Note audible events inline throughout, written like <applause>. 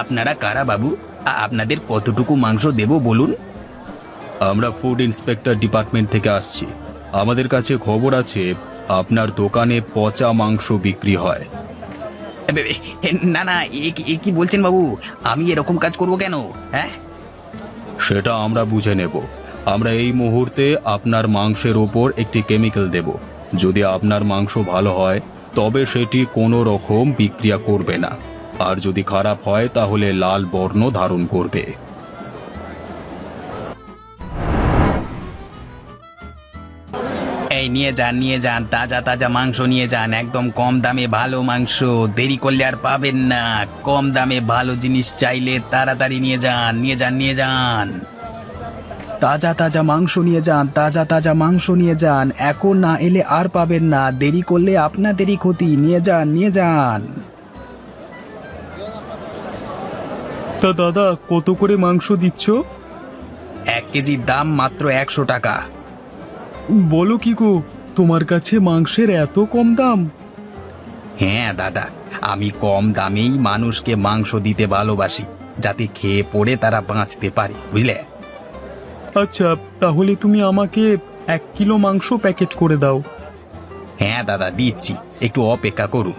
আপনারা কারা বাবু? আপনাদের কতটুকু মাংস দেব বলুন? আমরা ফুড ইন্সপেক্টর ডিপার্টমেন্ট থেকে আসছি। আমাদের কাছে খবর আছে আপনার দোকানে পচা মাংস বিক্রি হয়। না না এ কি বলছেন বাবু? আমি এরকম কাজ করব কেন হ্যাঁ? সেটা আমরা বুঝে নেব। আমরা এই মুহূর্তে আপনার মাংসের ওপর একটি কেমিক্যাল দেব। যদি আপনার মাংস ভালো হয় তবে সেটি কোনো রকম বিক্রিয়া করবে না। আর যদি খারাপ হয়, তাহলে লাল বর্ণ ধারণ করবে। এই, নিয়ে যান নিয়ে যান, তাজা তাজা মাংস নিয়ে যান, একদম কম দামে ভালো মাংস। দেরি করলে আর পাবেন না। কম দামে ভালো জিনিস চাইলে তাড়াতাড়ি নিয়ে যান নিয়ে যান নিয়ে যান। তাজা তাজা মাংস নিয়ে যান, তাজা তাজা মাংস নিয়ে যান। এখন না এলে আর পাবেন না। দেরি করলে আপনাদেরই ক্ষতি। নিয়ে যান নিয়ে যান। তা দাদা কত করে মাংস দিচ্ছ? এক কেজির দাম মাত্র একশো টাকা। বলো কি গো তোমার কাছে মাংসের এত কম দাম? হ্যাঁ দাদা আমি কম দামেই মানুষকে মাংস দিতে ভালোবাসি যাতে খেয়ে পড়ে তারা বাঁচতে পারে বুঝলে? আচ্ছা তাহলে তুমি আমাকে এক কিলো মাংস প্যাকেট করে দাও। হ্যাঁ দাদা দিচ্ছি একটু অপেক্ষা করুন।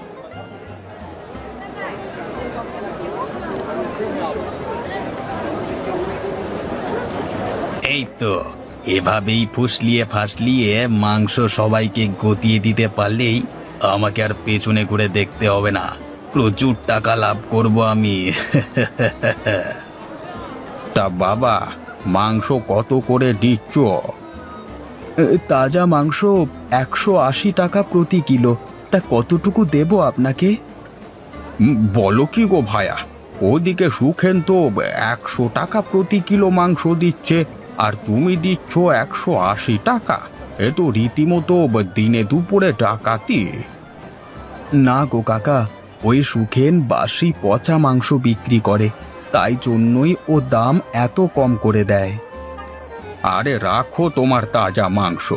তো, এভাবেই ফুসলিয়ে ফাসলিয়ে মাংস সবাইকে গতিয়ে দিতে পারলেই আমাকে আর পেছনে ঘুরে দেখতে হবে না। প্রচুর টাকা লাভ করব আমি। <laughs> তা বাবা, মাংস কত করে দিচ্ছ? তাজা মাংস একশো আশি টাকা প্রতি কিলো। তা কতটুকু দেব আপনাকে? বলো কি গো ভায়া, ওদিকে সুখেন তো একশো টাকা প্রতি কিলো মাংস দিচ্ছে। আর তুমি দিচ্ছ একশো আশি টাকা। এ তো রীতিমতো দিনে দুপুরে ডাকাতি। না গো কাকা, ওই সুখেন বাসি পচা মাংস বিক্রি করে, তাই জন্যই ও দাম এত কম করে দেয়। আরে রাখো তোমার তাজা মাংস।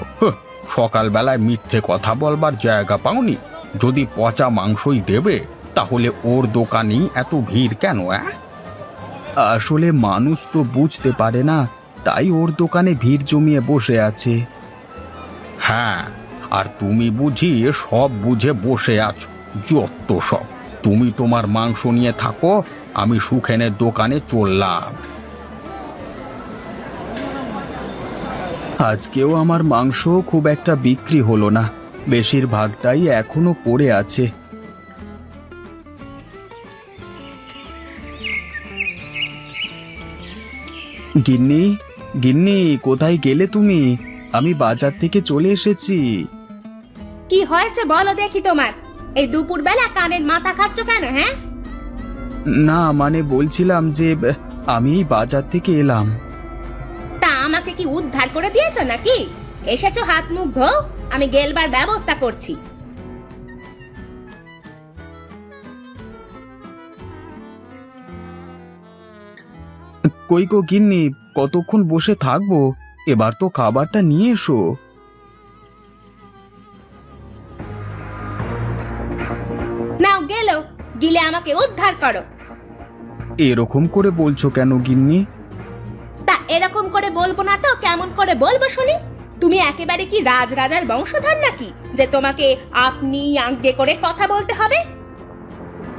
সকালবেলায় মিথ্যে কথা বলবার জায়গা পাওনি। যদি পচা মাংসই দেবে, তাহলে ওর দোকানেই এত ভিড় কেন আসলে মানুষ তো বুঝতে পারে না তাই ওর দোকানে ভিড় জমিয়ে বসে আছে। হ্যাঁ আর তুমি বুঝি সব বুঝে বসে আছো, যত সব। তুমি তোমার মাংস নিয়ে থাকো, আমি সুখেনের দোকানে চললাম। আজকেও আমার মাংস খুব একটা বিক্রি হলো না, বেশিরভাগটাই এখনও পড়ে আছে। গিন্নি গিন্নি কোথায় গেলে তুমি? আমি বাজার থেকে চলে এসেছি। কি হয়েছে বলো দেখি তোমার। এই দুপুর বেলা কানের মাথা খাচ্ছ কেন হ্যাঁ? না মানে বলছিলাম যে আমি বাজার থেকে এলাম। তা আমাকে কি উদ্ধার করে দিয়েছ নাকি? এসেছ হাত মুখ ধো আমি গেলবার ব্যবস্থা করছি। কই কো গিন্নি কতক্ষণ বসে থাকব? এবার তো খাবারটা নিয়ে এসো। নাও গেলো। গিলে আমাকে উদ্ধার করো। এরকম করে বলছো কেন গিন্নি? তা এরকম করে বলব না তো কেমন করে বলব শুনি? তুমি একেবারে কি রাজ রাজার বংশধর নাকি যে তোমাকে আপনি আজ্ঞে করে কথা বলতে হবে?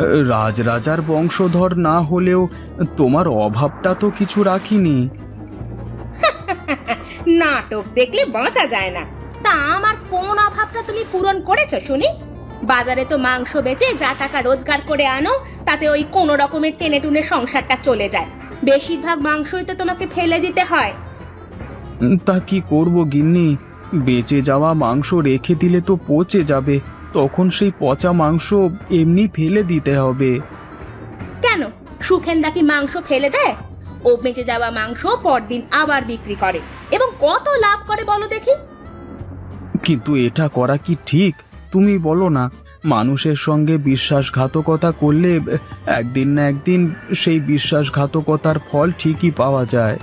রাজরাজার বংশধর না হলেও তোমার অভাবটা তো কিছু রাখিনি। <laughs> নাটক দেখলে বাঁচা যায় না। তা আমার কোন অভাবটা তুমি পূরণ করেছ শুনি? বাজারে তো মাংস বেচে যা টাকা রোজগার করে আনো তাতে ওই কোন রকমের টেনে টুনে সংসারটা চলে যায়। বেশিরভাগ মাংসই তো তোমাকে ফেলে দিতে হয়। তা কি করব গিন্নি? বেঁচে যাওয়া মাংস রেখে দিলে তো পচে যাবে। তখন সেই পচা মাংস এমনি ফেলে দিতে হবে। কেন? সুখেন্দা কি মাংস ফেলে দেয়? ও বেঁচে যাওয়া মাংস পরদিন আবার বিক্রি করে। এবং কত লাভ করে বলো দেখি? কিন্তু এটা করা কি ঠিক? তুমি বলো না মানুষের সঙ্গে বিশ্বাসঘাতকতা করলে একদিন না একদিন সেই বিশ্বাসঘাতকতার ফল ঠিকই পাওয়া যায়।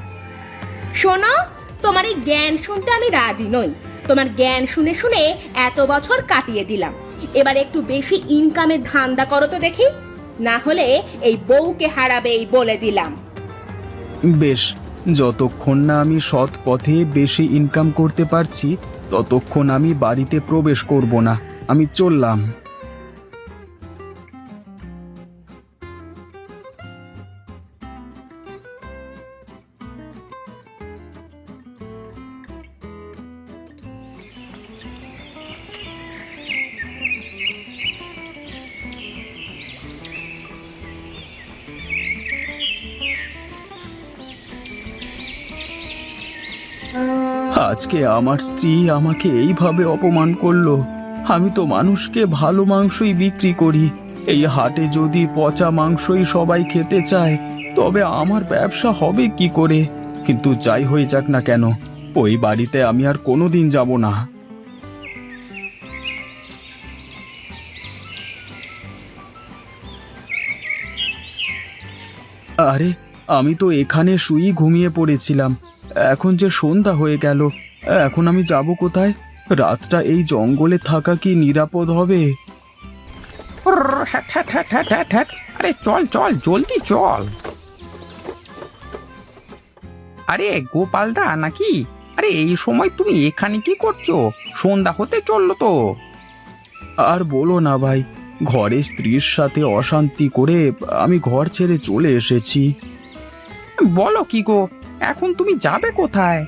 শোনো তোমার এই জ্ঞান শুনতে আমি রাজি নই। তোমার জ্ঞান শুনে শুনে এত বছর কাটিয়ে দিলাম। এবার একটু বেশি ইনকামের ধান্দা করো তো দেখি। না হলে এই বউকে হারাবে এই বলে দিলাম। বেশ, যতক্ষণ না আমি সৎ পথে বেশি ইনকাম করতে পারছি, ততক্ষণ আমি বাড়িতে প্রবেশ করব না। আমি চললাম। আজকে আমার স্ত্রী আমাকে এইভাবে অপমান করল। আমি তো মানুষকে ভালো মাংসই বিক্রি করি। এই হাটে যদি পচা মাংসই সবাই খেতে চায়, তবে আমার ব্যবসা হবে কি করে? কিন্তু যাই হয়ে যাক না কেন, ওই বাড়িতে আমি আর কোনোদিন যাব না। আরে আমি তো এখানে শুই ঘুমিয়ে পড়েছিলাম। এখন যে সন্ধ্যা হয়ে গেল এখন আমি যাব কোথায়? রাতটা এই জঙ্গলে থাকা কি নিরাপদ হবে? আরে চল চল জলদি চল। আরে গোপালদা নাকি? আরে এই সময় তুমি এখানে কি করছ? সন্ধ্যা হতে চলল তো। আর বলো না ভাই ঘরে স্ত্রীর সাথে অশান্তি করে আমি ঘর ছেড়ে চলে এসেছি। বলো কি গো এখন তুমি যাবে কোথায়?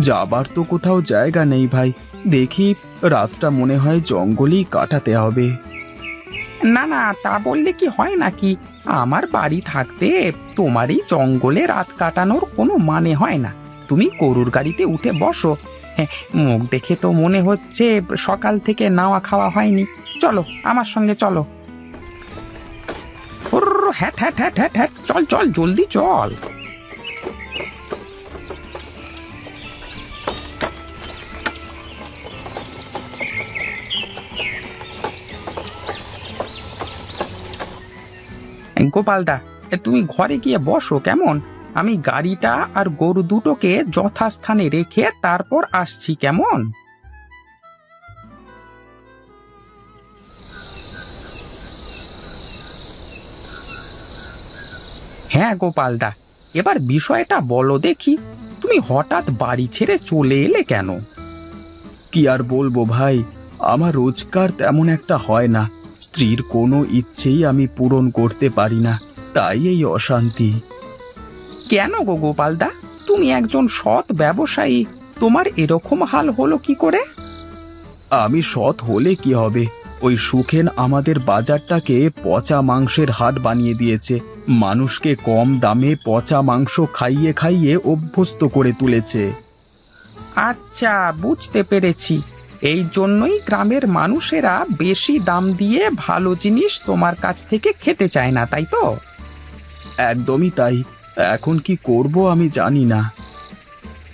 যাবার তো কোথাও জায়গা নেই ভাই। দেখি রাতটা মনে হয় জঙ্গলেই কাটাতে হবে। না না তা বললে কি হয় নাকি? আমার বাড়ি থাকতে তোমার এই জঙ্গলে রাত কাটানোর কোনো মানে হয় না। তুমি গরুর গাড়িতে উঠে বসো। হ্যাঁ মুখ দেখে তো মনে হচ্ছে সকাল থেকে নাওয়া খাওয়া হয়নি। চলো আমার সঙ্গে চলো। হুরর, হ্যাট হ্যাট হ্যাট হ্যাট হ্যাট। চল চল জলদি চল। গোপালদা তুমি ঘরে গিয়ে বসো কেমন? আমি গাড়িটা আর গরু দুটোকে যথাস্থানে রেখে তারপর আসছি কেমন? হ্যাঁ গোপালদা এবার বিষয়টা বলো দেখি তুমি হঠাৎ বাড়ি ছেড়ে চলে এলে কেন? কি আর বলব ভাই আমার রোজগার তেমন একটা হয় না। স্ত্রীর কোনো ইচ্ছেই আমি পূরণ করতে পারি না তাই এই অশান্তি। কেন গো গোপালদা তুমি একজন সৎ ব্যবসায়ী তোমার এরকম হাল হলো কি করে? আমি সৎ হলে কি হবে? ওই সুখেন আমাদের বাজারটাকে পচা মাংসের হাট বানিয়ে দিয়েছে। মানুষকে কম দামে পচা মাংস খাইয়ে খাইয়ে অভ্যস্ত করে তুলেছে। আচ্ছা বুঝতে পেরেছি। এই জন্যই গ্রামের মানুষেরা বেশি দাম দিয়ে ভালো জিনিস তোমার কাছ থেকে খেতে চায় না তাই তো? একদমই তাই। এখন কি করব আমি জানি না।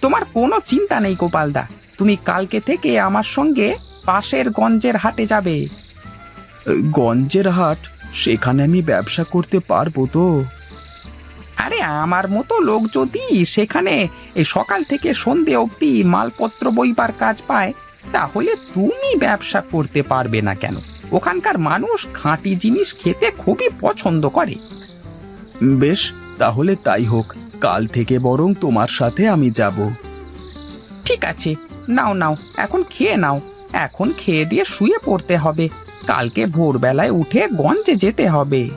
তোমার কোনো চিন্তা নেই গোপালদা। তুমি কালকে থেকে আমার সঙ্গে পাশের গঞ্জের হাটে যাবে। গঞ্জের হাট? সেখানে আমি ব্যবসা করতে পারব তো। আরে, আমার মতো লোক যদি সেখানে সকাল থেকে সন্ধে অবধি মালপত্র বইবার কাজ পায়, তাহলে তুমি ব্যবসা করতে পারবে না কেন? ওখানকার মানুষ খাঁটি জিনিস খেতে খুবই পছন্দ করে। বেশ, তাহলে তাই হোক, কাল থেকে বরং তোমার সাথে আমি যাব। ঠিক আছে, নাও নাও, এখন খেয়ে নাও। এখন খেয়ে দিয়ে শুয়ে পড়তে হবে। কালকে ভোরবেলায় উঠে গঞ্জে যেতে হবে।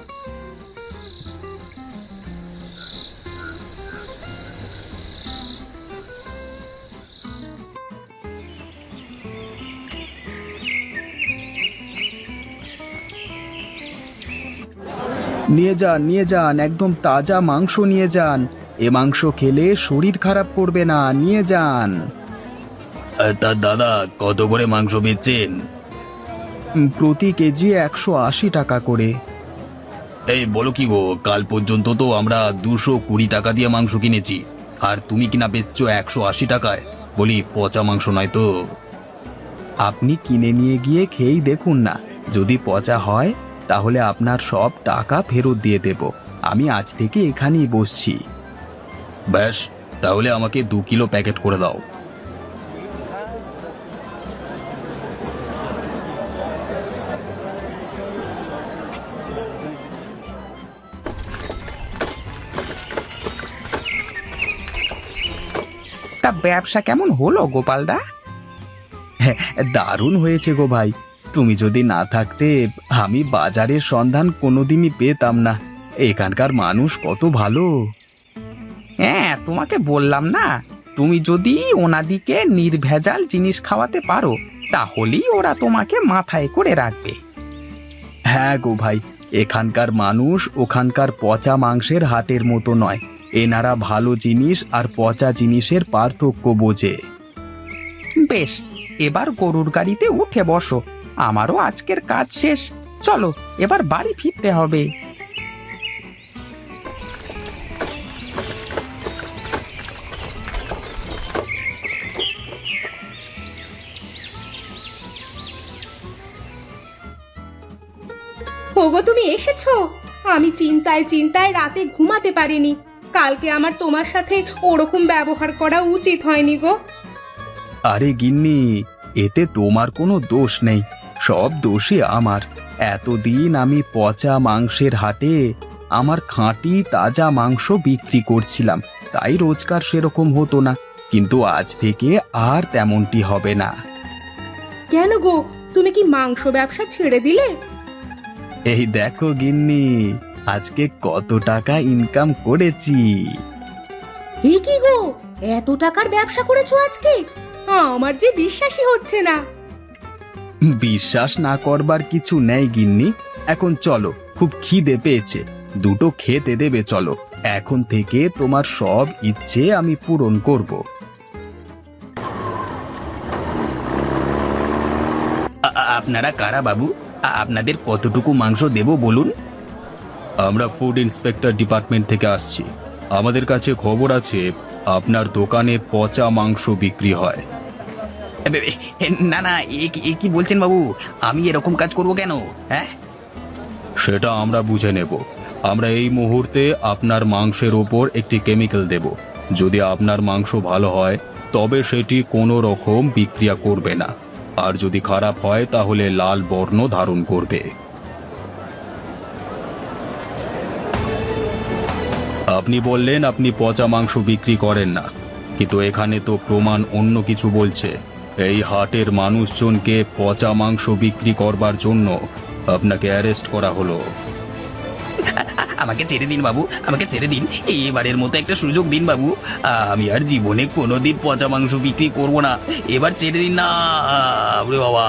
নিয়ে যান নিয়ে যান একদম তাজা মাংস নিয়ে যান। এ মাংস খেলে শরীর খারাপ করবে না নিয়ে যান। তা দাদা কত করে মাংস বেচছেন উম, প্রতি কেজি একশো আশি টাকা করে। এই বলো কি গো কাল পর্যন্ত তো আমরা দুশো কুড়ি টাকা দিয়ে মাংস কিনেছি। আর তুমি কিনা বেচছো একশো আশি টাকায়। বলি পচা মাংস নয় তো? আপনি কিনে নিয়ে গিয়ে খেয়েই দেখুন না। যদি পচা হয় তাহলে আপনার সব টাকা ফেরত দিয়ে দেব। আমি আজ থেকে এখানেই বসছি। ব্যাস তাহলে আমাকে দু কিলো প্যাকেট করে দাও। ব্যবসা কেমন হলো, গোপালদা? দারুণ হয়েছে গো ভাই। তুমি যদি না থাকতে, আমি বাজারের সন্ধান কোনোদিনই পেতাম না। এখানকার মানুষ কত ভালো। হ্যাঁ তোমাকে বললাম না। তুমি যদি ওনাদিকে নির্ভেজাল জিনিস খাওয়াতে পারো, তাহলেই ওরা তোমাকে মাথায় করে রাখবে। হ্যাঁ গো ভাই, এখানকার মানুষ ওখানকার পচা মাংসের হাটের মতো নয়। এনারা ভালো জিনিস আর পচা জিনিসের পার্থক্য বোঝে। বেশ, এবার গরুর গাড়িতে উঠে বসো। আমারও আজকের কাজ শেষ। চলো, এবার বাড়ি ফিরতে হবে। ওগো, তুমি এসেছ? আমি চিন্তায় চিন্তায় রাতে ঘুমাতে পারিনি। কালকে আমার তোমার সাথে ওরকম ব্যবহার করা উচিত হয়নি গো। আরে গিন্নি এতে তোমার কোনো দোষ নেই। সব দোষই আমার। এতদিন আমি পচা মাংসের হাটে আমার খাঁটি তাজা মাংস বিক্রি করছিলাম। তাই রোজগার সেরকম হতো না। কিন্তু আজ থেকে আর তেমনটি হবে না। কেন গো? তুমি কি মাংস ব্যবসা ছেড়ে দিলে? এই দেখো গিন্নি আজকে কত টাকা ইনকাম করেছি? এ কি গো? এত টাকার ব্যবসা করেছ আজকে? আমার যে বিশ্বাসই হচ্ছে না। বিশ্বাস না করবার কিছু নেই গিন্নি। এখন চলো খুব খিদে পেয়েছে। দুটো খেতে দেবে চলো। এখন থেকে তোমার সব ইচ্ছে আমি পূরণ করব। আপনারা কারা বাবু? আপনাদের কতটুকু মাংস দেব বলুন? আমরা ফুড ইন্সপেক্টর ডিপার্টমেন্ট থেকে আসছি। আমাদের কাছে খবর আছে আপনার দোকানে পচা মাংস বিক্রি হয়। না না এ কি বলছেন বাবু? আমি এরকম কাজ করব কেন? হ্যাঁ? সেটা আমরা বুঝে নেব। আমরা এই মুহূর্তে আপনার মাংসের ওপর একটি কেমিক্যাল দেব। যদি আপনার মাংস ভালো হয় তবে সেটি কোনো রকম বিক্রিয়া করবে না। আর যদি খারাপ হয় তাহলে লাল বর্ণ ধারণ করবে। আপনি বললেন আপনি পচা মাংস বিক্রি করেন না। কিন্তু এখানে তো প্রমাণ অন্য কিছু বলছে। এই হাটের মানুষজনকে পচা মাংস বিক্রি করবার জন্য আপনাকে অ্যারেস্ট করা হলো। আমাকে ছেড়ে দিন বাবু, আমাকে ছেড়ে দিন। এবারের মতো একটা সুযোগ দিন বাবু। আমি আর জীবনে কোনোদিন পচা মাংস বিক্রি করব না। এবার ছেড়ে দিন না। বাবা।